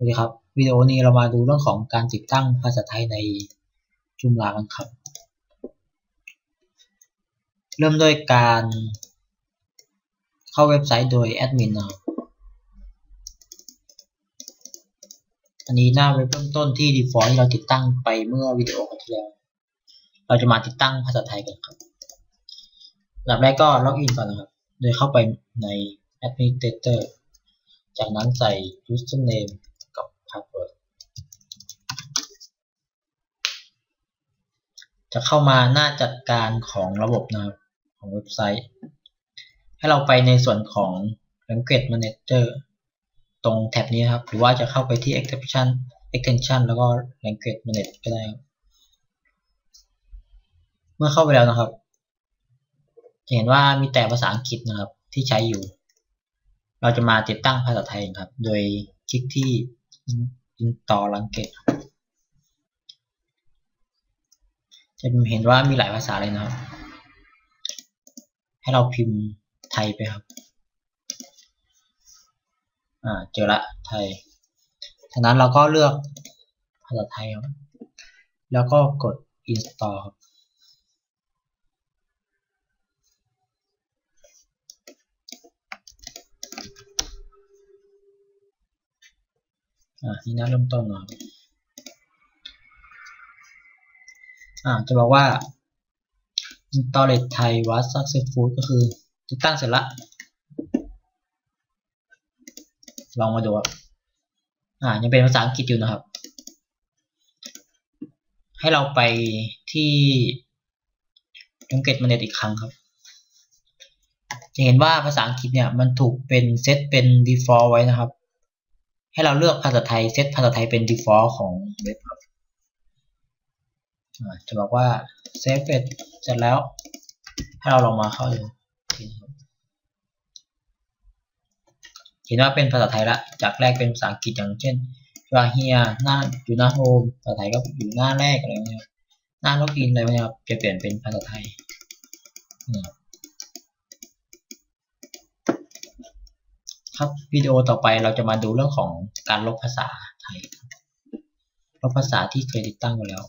โอเคครับวิดีโอนี้เรามาดูเรื่องของการติดตั้งภาษาไทยในจุมลากันครับ เริ่มด้วยการเข้าเว็บไซต์โดยแอดมินนะครับอันนี้หน้าเว็บเริ่มต้นที่ default ที่เราติดตั้งไปเมื่อวิดีโอที่แล้ว เราจะมาติดตั้งภาษาไทยกันครับอันดับแรกก็ล็อกอินก่อนนะครับ โดยเข้าไปใน administrator จากนั้นใส่ username กับ password จะเข้ามาหน้าจัดการของระบบนะครับของเว็บไซต์ ให้เราไปในส่วนของ language manager ตรงแท็บนี้ครับ หรือว่าจะเข้าไปที่ extension extension แล้วก็ language manager ก็ได้เมื่อเข้าไปแล้วนะครับ จะเห็นว่ามีแต่ภาษาอังกฤษนะครับที่ใช้อยู่ เราจะมาติดตั้งภาษาไทยครับ โดยคลิกที่ install language จะเห็นว่ามีหลายภาษาเลยนะครับ ให้เราพิมพ์ไทยไปครับ อ่า เจอละไทยฉะนั้นเราก็เลือกภาษาไทยครับ แล้วก็กด install ครับอ่านี่นะเริ่มต้นนะครับ อ่าจะบอกว่า install ไทย was successful ก็คือติดตั้งเสร็จละลองมาดูครับอ่ายังเป็นภาษาอังกฤษอยู่นะครับ ให้เราไปที่ language manager อีกครั้งครับ จะเห็นว่าภาษาอังกฤษเนี่ยมันถูกเป็นเซตเป็น default ไว้นะครับ ให้เราเลือกภาษาไทยเซตภาษาไทยเป็น default ของเว็บครับ จะบอกว่า save it เสร็จแล้ว ให้เราลองมาเข้าดูเห็นว่าเป็นภาษาไทยละ จากแรกเป็นภาษาอังกฤษอย่างเช่นว่าเฮียหน้าอยู่หน้าโฮมภาษาไทยก็อยู่หน้าแรกอะไรเงี้ยหน้าล็อกอินอะไรเงี้ยจะเปลี่ยนเป็นภาษาไทยครับวิดีโอต่อไปเราจะมาดูเรื่องของการลบภาษาไทยลบภาษาที่เคยติดตั้งไว้แล้ว